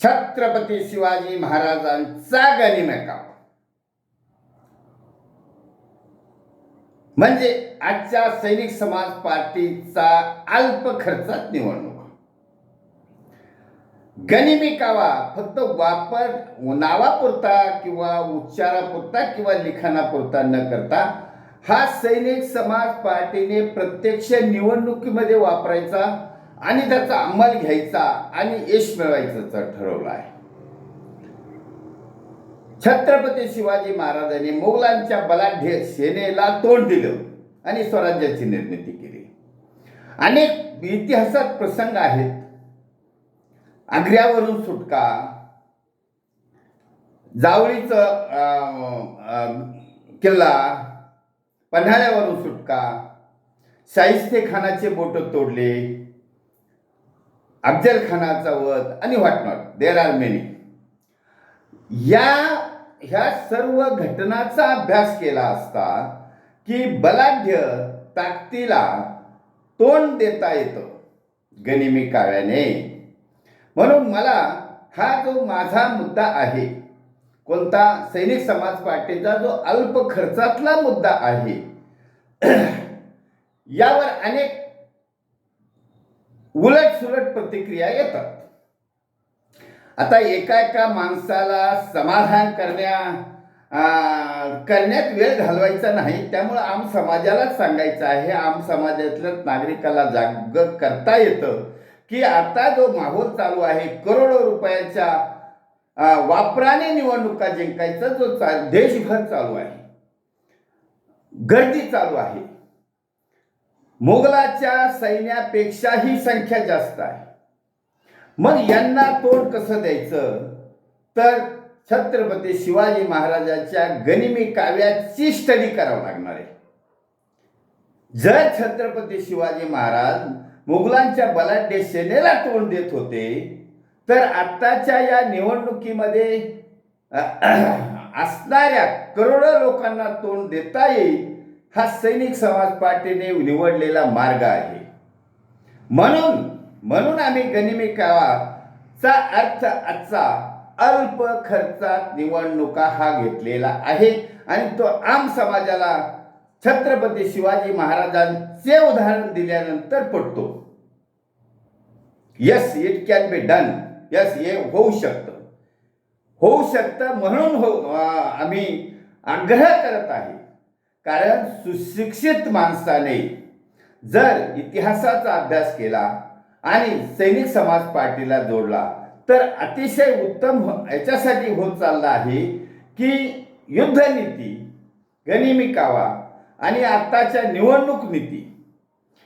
छत्रपती शिवाजी महाराजांचा गनिमेकाव म्हणजे आजच्या सैनिक समाज पार्टीचा अल्प खर्चात निवडणूक. गनिमी कावा फक्त वापर नावापुरता किंवा उच्चारापुरता किंवा लिखाणापुरता न करता हा सैनिक समाज पार्टीने प्रत्यक्ष निवडणुकीमध्ये वापरायचा आणि त्याचा अंमल घ्यायचा आणि यश मिळवायचं ठरवलं आहे. छत्रपती शिवाजी महाराजांनी मुघलांच्या बलाढ्य सेनेला तोंड दिलं आणि स्वराज्याची निर्मिती केली. अनेक इतिहासात प्रसंग आहेत. आग्र्यावरून सुटका जावळीचं किल्ला पन्हाळ्यावरून सुटका शाहिस्ते खानाचे बोट तोडले अफजल खानाचा वध आणि what not there are many या ह्या सर्व घटनाचा अभ्यास केला असता की बलाढ्य ताकदीला तोंड देता येतं. गनिमी काव्याने. म्हणून मला हा जो माझा मुद्दा आहे कोणता सैनिक समाज पार्टीचा जो अल्प खर्चातला मुद्दा आहे यावर अनेक उलट सुलट प्रतिक्रिया येतात. आता एका एका माणसाला समाधान करण्या करण्यात वेळ घालवायचा नाही त्यामुळं आम समाजालाच सांगायचं आहे. आम समाजातल्या नागरिकाला जाग करता येतं की आता जो माहोल चालू आहे करोडो रुपयाच्या वापराने निवडणुका जिंकायचा जो चा देशभर चालू आहे. गर्दी चालू आहे. मोगलाच्या सैन्यापेक्षाही संख्या जास्त आहे. मग यांना तोंड कसं द्यायचं? तर छत्रपती शिवाजी महाराजांच्या गनिमी काव्याची स्टडी करावं लागणार आहे. जर छत्रपती शिवाजी महाराज मुघलांच्या बलाढ्य सेनेला तोंड देत होते तर आत्ताच्या या निवडणुकीमध्ये असणाऱ्या करोडो लोकांना तोंड देता येईल हा सैनिक समाज पार्टीने निवडलेला मार्ग आहे. म्हणून म्हणून आम्ही गनिमी कावाचा अर्थ आजचा अल्प खर्चात निवडणुका हा घेतलेला आहे आणि तो आम समाजाला छत्रपती शिवाजी महाराजांचे उदाहरण दिल्यानंतर पडतो. Yes it can be done yes हे होऊ शकतं. होऊ शकतं म्हणून हो आम्ही आग्रह करत आहे. कारण सुशिक्षित माणसाने जर इतिहासाचा अभ्यास केला आणि सैनिक समाज पार्टीला जोडला तर अतिशय उत्तम हो-, याच्यासाठी होत चालला आहे की युद्धनीती गनिमी कावा आणि आत्ताच्या निवडणूक नीती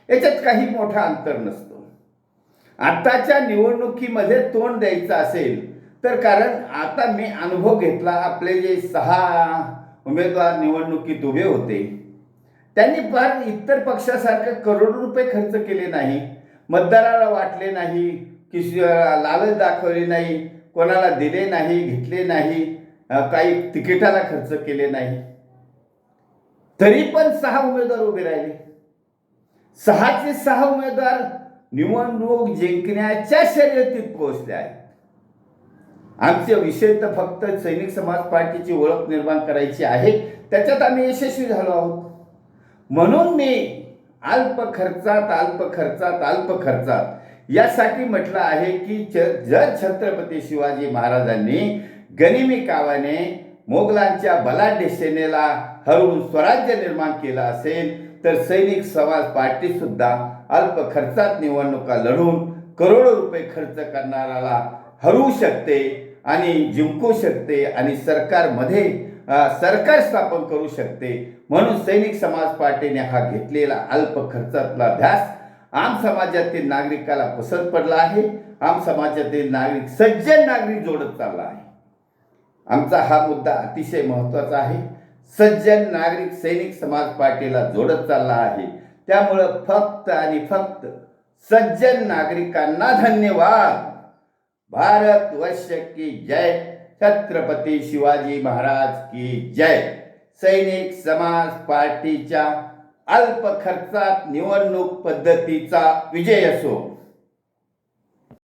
याच्यात काही मोठा अंतर नसतो. आत्ताच्या निवडणुकीमध्ये तोंड द्यायचं असेल तर कारण आता मी अनुभव घेतला आपले जे सहा उमेदवार निवडणुकीत उभे होते. त्यांनी फार इतर पक्षासारखं करोडो रुपये खर्च केले नाही. मतदाराला वाटले नाही किश लालच दाखवली नाही कोणाला दिले नाही घेतले नाही काही तिकिटाला खर्च केले नाही. तरी पण सहा उमेदवार उभे राहिले. सहाचे सहा उमेदवार निवडणूक जिंकण्याच्या शर्यतीत पोहोचले आहेत. आमचे विषय तर फक्त सैनिक समाज पार्टीची ओळख निर्माण करायची आहे. त्याच्यात आम्ही यशस्वी झालो आहोत. म्हणून मी अल्प खर्चात अल्प खर्चात अल्प खर्चात यासाठी म्हटलं आहे की च- जर छत्रपती शिवाजी महाराजांनी गनिमी कावाने मोगलांच्या बलाढ्य सेनेला हरवून स्वराज्य निर्माण केलं असेल तर सैनिक समाज पार्टी सुद्धा अल्प खर्चात निवडणुका लढून करोडो रुपये खर्च करणाऱ्याला हरवू शकते. आणि जिंकू शकते आणि सरकारमध्ये सरकार स्थापन करू शकते. म्हणून सैनिक समाज पार्टीने हा घेतलेला अल्प खर्चातला ध्यास आम समाजातील नागरिकाला पसंत पडला आहे. आम समाजातील नागरिक सज्जन नागरिक जोडत चालला आहे. आमचा हा मुद्दा अतिशय महत्त्वाचा आहे. सज्जन नागरिक सैनिक समाज पार्टीला जोडत चालला आहे. त्यामुळं फक्त आणि फक्त सज्जन नागरिकांना धन्यवाद. भारत वर्ष की जय। छत्रपती शिवाजी महाराज की जय। सैनिक समाज पार्टीच्या अल्प खर्चात निवडणूक पद्धतीचा विजय असो।